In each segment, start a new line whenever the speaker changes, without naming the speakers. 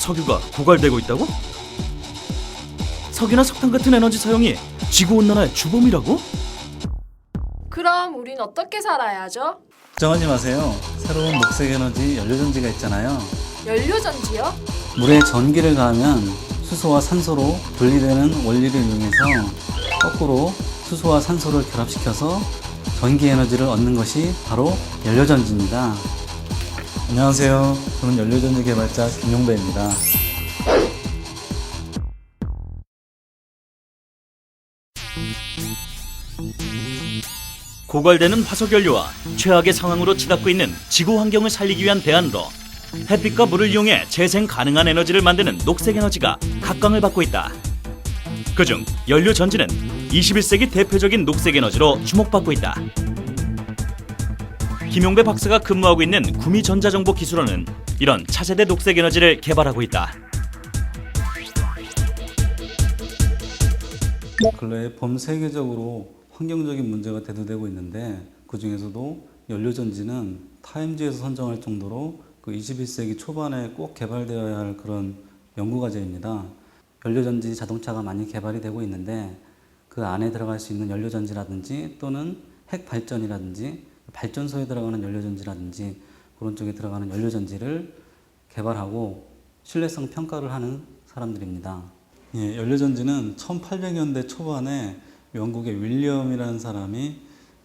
석유가 고갈되고 있다고? 석유나 석탄 같은 에너지 사용이 지구 온난화의 주범이라고?
그럼 우린 어떻게 살아야 하죠?
걱정하지 마세요. 새로운 녹색 에너지 연료전지가 있잖아요.
연료전지요?
물에 전기를 가하면 수소와 산소로 분리되는 원리를 이용해서 거꾸로 수소와 산소를 결합시켜서 전기 에너지를 얻는 것이 바로 연료전지입니다. 안녕하세요. 저는 연료전지 개발자 김용배입니다.
고갈되는 화석 연료와 최악의 상황으로 치닫고 있는 지구 환경을 살리기 위한 대안으로 햇빛과 물을 이용해 재생 가능한 에너지를 만드는 녹색 에너지가 각광을 받고 있다. 그중 연료 전지는 21세기 대표적인 녹색 에너지로 주목받고 있다. 김용배 박사가 근무하고 있는 구미전자정보기술원은 이런 차세대 녹색 에너지를 개발하고 있다.
근래에 본 세계적으로 환경적인 문제가 대두되고 있는데 그 중에서도 연료전지는 타임지에서 선정할 정도로 그 21세기 초반에 꼭 개발되어야 할 그런 연구과제입니다. 연료전지 자동차가 많이 개발이 되고 있는데 그 안에 들어갈 수 있는 연료전지라든지 또는 핵 발전이라든지 발전소에 들어가는 연료전지라든지 그런 쪽에 들어가는 연료전지를 개발하고 신뢰성 평가를 하는 사람들입니다. 예, 연료전지는 1800년대 초반에 영국의 윌리엄이라는 사람이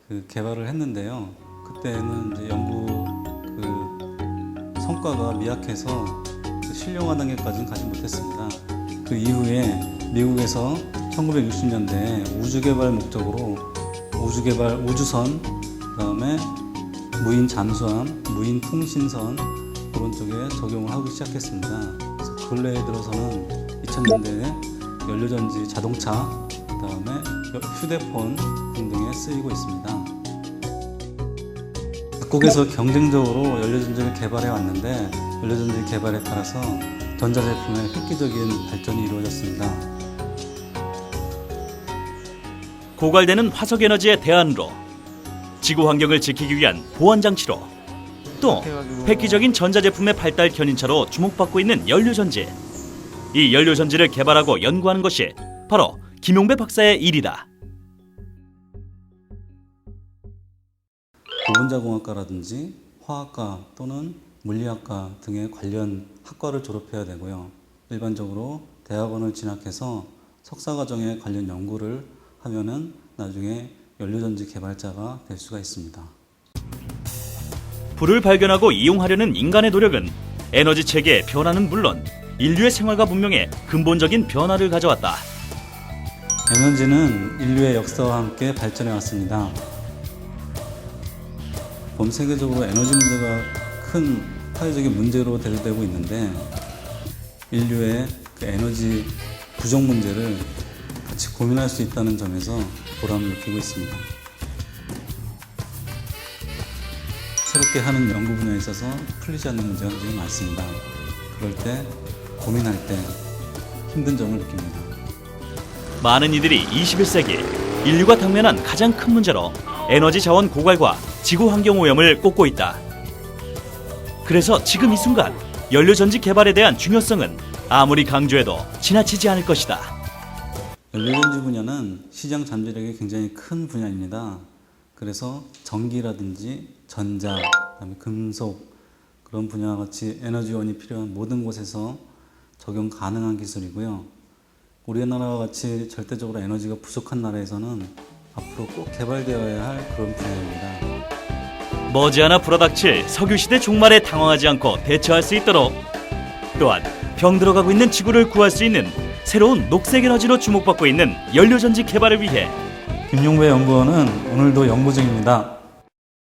그 개발을 했는데요. 그때는 이제 연구 그 성과가 미약해서 그 실용화 단계까지는 가지 못했습니다. 그 이후에 미국에서 1960년대에 우주 개발 목적으로 우주 개발 우주선 그다음에 무인 잠수함, 무인 통신선 그런 쪽에 적용을 하기 시작했습니다. 근래에 들어서는 2000년대에 연료전지 자동차, 그다음에 휴대폰 등등에 쓰이고 있습니다. 각국에서 경쟁적으로 연료전지를 개발해 왔는데 연료전지 개발에 따라서 전자제품의 획기적인 발전이 이루어졌습니다.
고갈되는 화석 에너지의 대안으로 지구 환경을 지키기 위한 보안 장치로 또 획기적인 전자제품의 발달 견인차로 주목받고 있는 연료전지. 이 연료전지를 개발하고 연구하는 것이 바로 김용배 박사의 일이다.
고분자공학과라든지 화학과 또는 물리학과 등의 관련 학과를 졸업해야 되고요. 일반적으로 대학원을 진학해서 석사과정에 관련 연구를 하면은 나중에 연료전지 개발자가 될 수가 있습니다.
불을 발견하고 이용하려는 인간의 노력은 에너지 체계의 변화는 물론 인류의 생활과 문명에 근본적인 변화를 가져왔다.
에너지는 인류의 역사와 함께 발전해 왔습니다. 본 세계적으로 에너지 문제가 큰 사회적인 문제로 대두되고 있는데 인류의 그 에너지 부족 문제를 고민할 수 있다는 점에서 보람을 느끼고 있습니다. 새롭게 하는 연구 분야에 있어서 풀리지 않는 문제가 굉장히 많습니다. 그럴 때 고민할 때 힘든 점을 느낍니다.
많은 이들이 21세기 인류가 당면한 가장 큰 문제로 에너지 자원 고갈과 지구 환경 오염을 꼽고 있다. 그래서 지금 이 순간 연료 전지 개발에 대한 중요성은 아무리 강조해도 지나치지 않을 것이다.
연료전지 분야는 시장 잠재력이 굉장히 큰 분야입니다. 그래서 전기라든지 전자, 그다음에 금속 그런 분야와 같이 에너지원이 필요한 모든 곳에서 적용 가능한 기술이고요. 우리나라와 같이 절대적으로 에너지가 부족한 나라에서는 앞으로 꼭 개발되어야 할 그런 분야입니다.
머지않아 불어닥칠 석유시대 종말에 당황하지 않고 대처할 수 있도록 또한 병 들어가고 있는 지구를 구할 수 있는 새로운 녹색 에너지로 주목받고 있는 연료전지 개발을 위해
김용배 연구원은 오늘도 연구 중입니다.